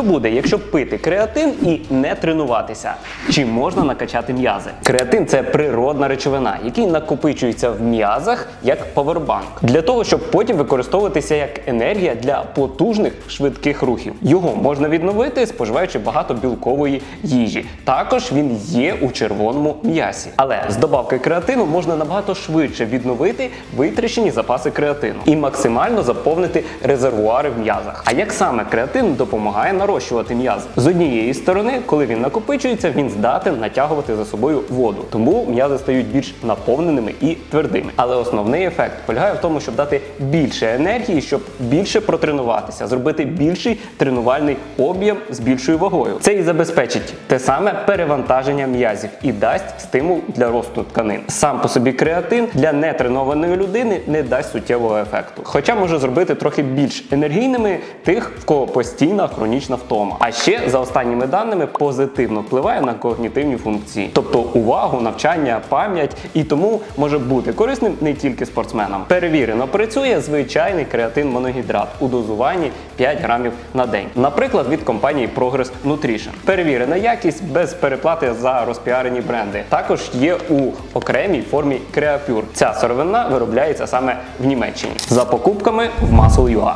Що буде, якщо пити креатин і не тренуватися? Чи можна накачати м'язи? Креатин це природна речовина, який накопичується в м'язах як павербанк, для того, щоб потім використовуватися як енергія для потужних швидких рухів. Його можна відновити, споживаючи багато білкової їжі. Також він є у червоному м'ясі. Але з добавки креатину можна набагато швидше відновити витрачені запаси креатину і максимально заповнити резервуари в м'язах. А як саме креатин допомагає нарощувати м'язи? З однієї сторони, коли він накопичується, він здатен натягувати за собою воду, тому м'язи стають більш наповненими і твердими. Але основний ефект полягає в тому, щоб дати більше енергії, щоб більше протренуватися, зробити більший тренувальний об'єм з більшою вагою. Це і забезпечить те саме перевантаження м'язів і дасть стимул для росту тканин. Сам по собі креатин для нетренованої людини не дасть суттєвого ефекту, хоча може зробити трохи більш енергійними тих, в кого постійна хронічна втома. А ще за останніми даними позитивно впливає на когнітивні функції, тобто увагу, навчання, пам'ять і тому може бути корисним не тільки спортсменам. Перевірено працює звичайний креатин моногідрат у дозуванні 5 грамів на день. Наприклад, від компанії Progress Nutrition. Перевірена якість без переплати за розпіарені бренди. Також є у окремій формі Creapure. Ця сировина виробляється саме в Німеччині за покупками в Muscle.ua.